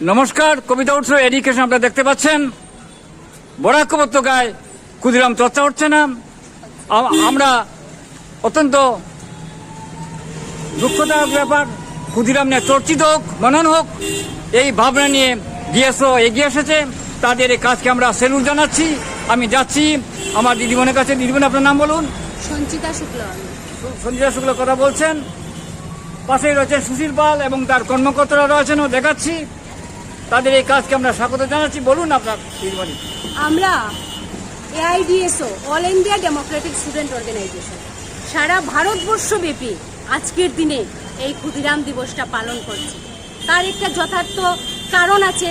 নমস্কার কবিতা উৎসব এডুকেশন আপনারা দেখতে পাচ্ছেন। বরাক উপত্যকায় ক্ষুদিরাম চর্চা হচ্ছে না। আমরা অত্যন্ত দুঃখদায়ক ব্যাপার ক্ষুদিরাম নিয়ে চর্চিত হোক মনন হোক এই ভাবনা নিয়ে ডিএসও এগিয়ে এসেছে। তাদের এই কাজকে আমরা সেলুট জানাচ্ছি। আমি যাচ্ছি আমার দিদিমণের কাছে। দিদিমণি আপনার নাম বলুন? সঞ্চিতা শুক্ল। সঞ্জয় শুক্ল কথা বলছেন। পাশেই রয়েছেন সুশীল পাল এবং তার কর্মকর্তারা রয়েছেন ও দেখাচ্ছি। তাদের এই কাজকে আমরা স্বাগত জানাচ্ছি। বলুন আপনার দিদিমণি আমরা AIDSO all India democratic student organisation সারা ভারতবর্ষব্যাপী আজকের দিনে এই ক্ষুদিরাম দিবসটা পালন করছি। তার একটা যথার্থ কারণ আছে,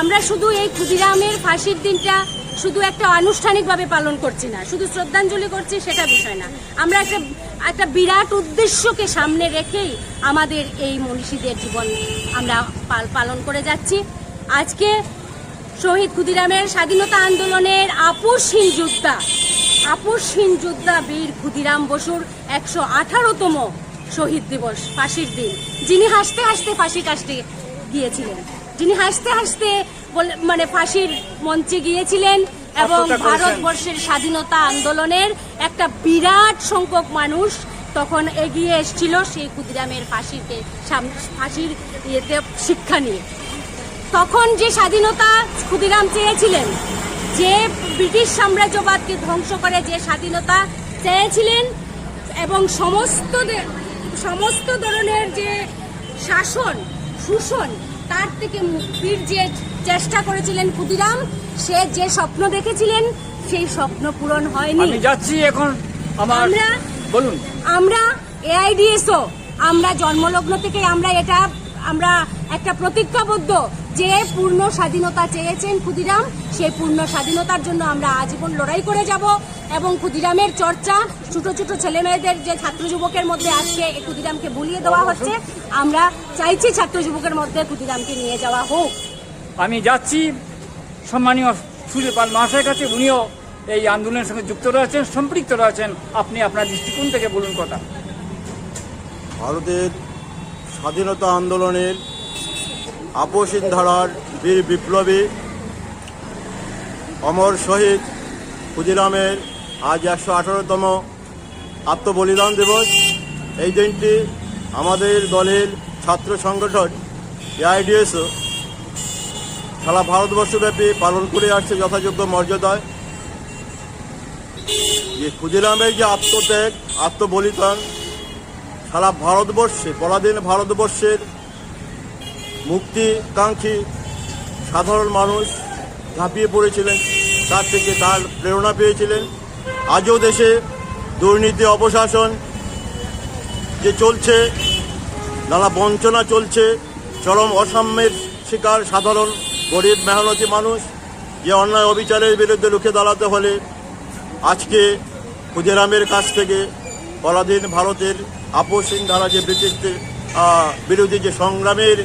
আমরা শুধু এই ক্ষুদিরামের ফাঁসির দিনটা শুধু একটা আনুষ্ঠানিকভাবে পালন করছি না, শুধু শ্রদ্ধাঞ্জলি করছি সেটা বিষয় না। আমরা একটা একটা বিরাট উদ্দেশ্যকে সামনে রেখেই আমাদের এই মনীষীদের জীবন আমরা পাল- পালন করে যাচ্ছি। আজকে শহীদ ক্ষুদিরামের স্বাধীনতা আন্দোলনের আপোষহীন যোদ্ধা আপোষহীন যোদ্ধা বীর ক্ষুদিরাম বসুর একশো আঠারোতম শহীদ দিবস, ফাঁসির দিন। যিনি হাসতে হাসতে ফাঁসি কাশতে গিয়েছিলেন, যিনি হাসতে হাসতে মানে ফাঁসির মঞ্চে গিয়েছিলেন এবং ভারতবর্ষের স্বাধীনতা আন্দোলনের একটা বিরাট সংখ্যক মানুষ তখন এগিয়ে এসেছিল সেই ক্ষুদিরামের ফাঁসিতে ফাঁসির ইয়েতে শিক্ষা নিয়ে। তখন যে স্বাধীনতা ক্ষুদিরাম চেয়েছিলেন যে ব্রিটিশ সাম্রাজ্যবাদকে ধ্বংস করে যে স্বাধীনতা চেয়েছিলেন এবং সমস্ত সমস্ত ধরনের যে শাসন শোষণ তার থেকে মুক্তির যে চেষ্টা করেছিলেন ক্ষুদিরাম। সে যে স্বপ্ন দেখেছিলেন সেই স্বপ্ন পূরণ হয়নি। আমি যাচ্ছি এখন। আমার আমরা- বলুন। আমরা এআইডিএসও আমরা জন্মলগ্ন থেকে আমরা এটা আমরা একটা প্রতিজ্ঞাবদ্ধ যে পূর্ণ স্বাধীনতা চেয়েছেন ক্ষুদিরাম। সেই পূর্ণ স্বাধীনতার জন্য আমরা আজীবন লড়াই করে যাব এবং ক্ষুদিরামের চর্চা ছোট ছোট ছেলে মেয়েদের যে ছাত্র যুবকের মধ্যে আজকে এই ক্ষুদিরামকে ভুলিয়ে দেওয়া হচ্ছে আমরা চাইছি ছাত্র যুবকের মধ্যে ক্ষুদিরামকে নিয়ে যাওয়া হোক। আমি যাচ্ছি। সম্মানীয় সুনীল পাল মহাশয়ের কাছে, উনিও এই আন্দোলনের সঙ্গে যুক্ত রয়েছেন, সম্পৃক্ত রয়েছেন। আপনি আপনার দৃষ্টিকোণ থেকে বলুন কথা। ভারতের স্বাধীনতা আন্দোলনের আপোষহীন ধারার বীর বিপ্লবী অমর শহীদ ক্ষুদিরামের আজ একশো আঠারোতম আত্মবলিদান দিবস। এই দিনটি আমাদের দলের ছাত্র সংগঠন এআইডিএসও সারা ভারতবর্ষব্যাপী পালন করে আসছে যথাযোগ্য মর্যাদায়। যে ক্ষুদিরামের যে আত্মত্যাগ, আত্মবলিদান, সারা ভারতবর্ষে, পরাধীন ভারতবর্ষের মুক্তিকাঙ্ক্ষী সাধারণ মানুষ ঝাঁপিয়ে পড়েছিলেন, তার থেকে তার প্রেরণা পেয়েছিলেন। আজও দেশে দুর্নীতি, অপশাসন যে চলছে, নানা বঞ্চনা চলছে, চরম অসাম্যের শিকার সাধারণ গরিব মেহনতি মানুষ যে অন্যায় অবিচারের বিরুদ্ধে রুখে দাঁড়াতে হলে আজকে ক্ষুদিরামের কাছ থেকে পরাধীন ভারতের আপোষহীন ধারা যে ব্রিটিশদের বিরোধী যে সংগ্রামের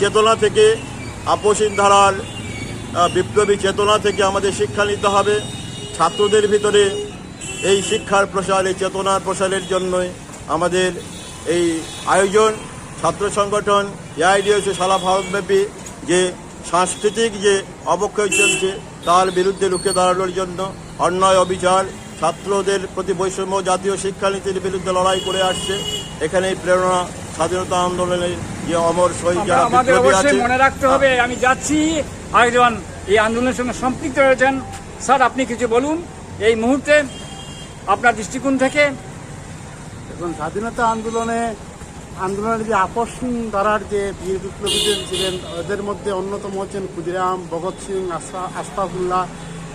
চেতনা থেকে আপোষহীন ধারার বিপ্লবী চেতনা থেকে আমাদের শিক্ষা নিতে হবে। ছাত্রদের ভিতরে এই শিক্ষার প্রসার, এই চেতনার প্রসারের জন্যই আমাদের এই আয়োজন, ছাত্র সংগঠন, এআইডিএস সারা ভারতব্যাপী যে সাংস্কৃতিক যে অবক্ষয় চলছে তার বিরুদ্ধে রুখে দাঁড়ানোর জন্য অন্যায় অবিচার ছাত্রদের প্রতি বৈষম্য জাতীয় শিক্ষানীতির বিরুদ্ধে লড়াই করে আসছে। এখানেই প্রেরণা স্বাধীনতা আন্দোলনের যে অমর শহীদ আমরা যারা বিপ্লবী আছে অবশ্যই মনে রাখতে হবে আমি যাচ্ছি। আরেকজন এই আন্দোলনের সঙ্গে সম্পৃক্ত রয়েছেন। স্যার আপনি কিছু বলুন। এই মুহূর্তে আপনার দৃষ্টিকোণ থেকে এবং স্বাধীনতা আন্দোলনে আন্দোলনের যে আকর্ষণ ধারার যে বীর বিপ্লবীদের ছিলেন ওদের মধ্যে অন্যতম হচ্ছেন ক্ষুদিরাম, ভগৎ সিং, আশা আশফাকুল্লাহ।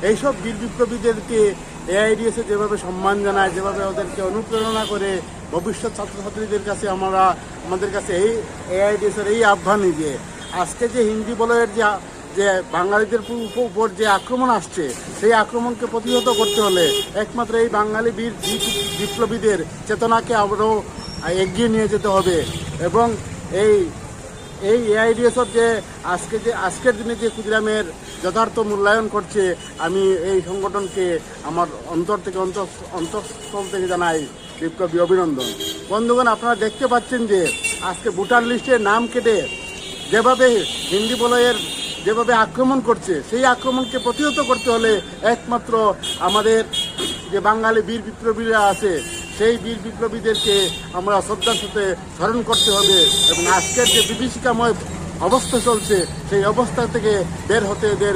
এইসব বীর বিপ্লবীদেরকে এআইডিএসে যেভাবে সম্মান জানায়, যেভাবে ওদেরকে অনুপ্রেরণা করে ভবিষ্যৎ ছাত্রছাত্রীদের কাছে আমরা আমাদের কাছে এই এআইডিএসের এই আহ্বানই যে আজকে যে হিন্দি বলয়ের যে যে বাঙালিদের উপ- উপর যে আক্রমণ আসছে, সেই আক্রমণকে প্রতিহত করতে হলে একমাত্র এই বাঙালি বীর বিপ্লবীদের চেতনাকে আরও এগিয়ে নিয়ে যেতে হবে। এবং এই এই এআইডিএসব যে আজকে যে, আজকের দিনে যে ক্ষুদিরামের যথার্থ মূল্যায়ন করছে, আমি এই সংগঠনকে আমার অন্তর থেকে অন্তর অন্তঃস্থল থেকে জানাই বিপ্লবী অভিনন্দন। বন্ধুগণ, আপনারা দেখতে পাচ্ছেন যে আজকে ভোটার লিস্টে নাম কেটে যেভাবে হিন্দি বলয়ের যেভাবে আক্রমণ করছে, সেই আক্রমণকে প্রতিহত করতে হলে একমাত্র আমাদের যে বাঙালি বীর বিপ্লবীরা আছে সেই বীর বিপ্লবীদেরকে আমরা শ্রদ্ধার সাথে স্মরণ করতে হবে এবং আজকের যে বিভীষিকাময় অবস্থা চলছে সেই অবস্থা থেকে বের হতে এদের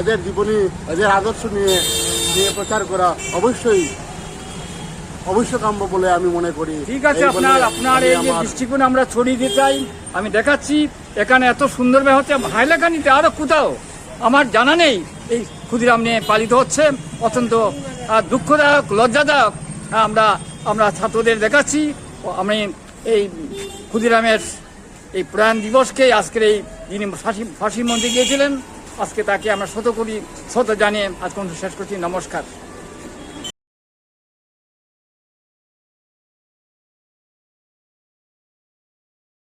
এদের জীবনী এদের আদর্শ নিয়ে নিয়ে প্রচার করা অবশ্যই অবশ্যকাম্য বলে আমি মনে করি। ঠিক আছে আপনার আপনার এই যে দৃষ্টিকোণ আমরা ছড়িয়ে দিতে চাই আমি দেখাচ্ছি এখানে এত সুন্দরভাবে হচ্ছে হাইলাকানিতে আরও কোথাও আমার জানা নেই এই ক্ষুদিরাম নিয়ে পালিত হচ্ছে অত্যন্ত দুঃখদায়ক লজ্জাদায়ক আমরা আমরা ছাত্রদের দেখাচ্ছি। আমি এই ক্ষুদিরামের এই প্রয়াণ দিবসকে আজকের এই যিনি ফাঁসি মধ্যে গিয়েছিলেন। আজকে তাকে আমরা শত করি শত জানিয়ে অনুষ্ঠান শেষ করছি। নমস্কার।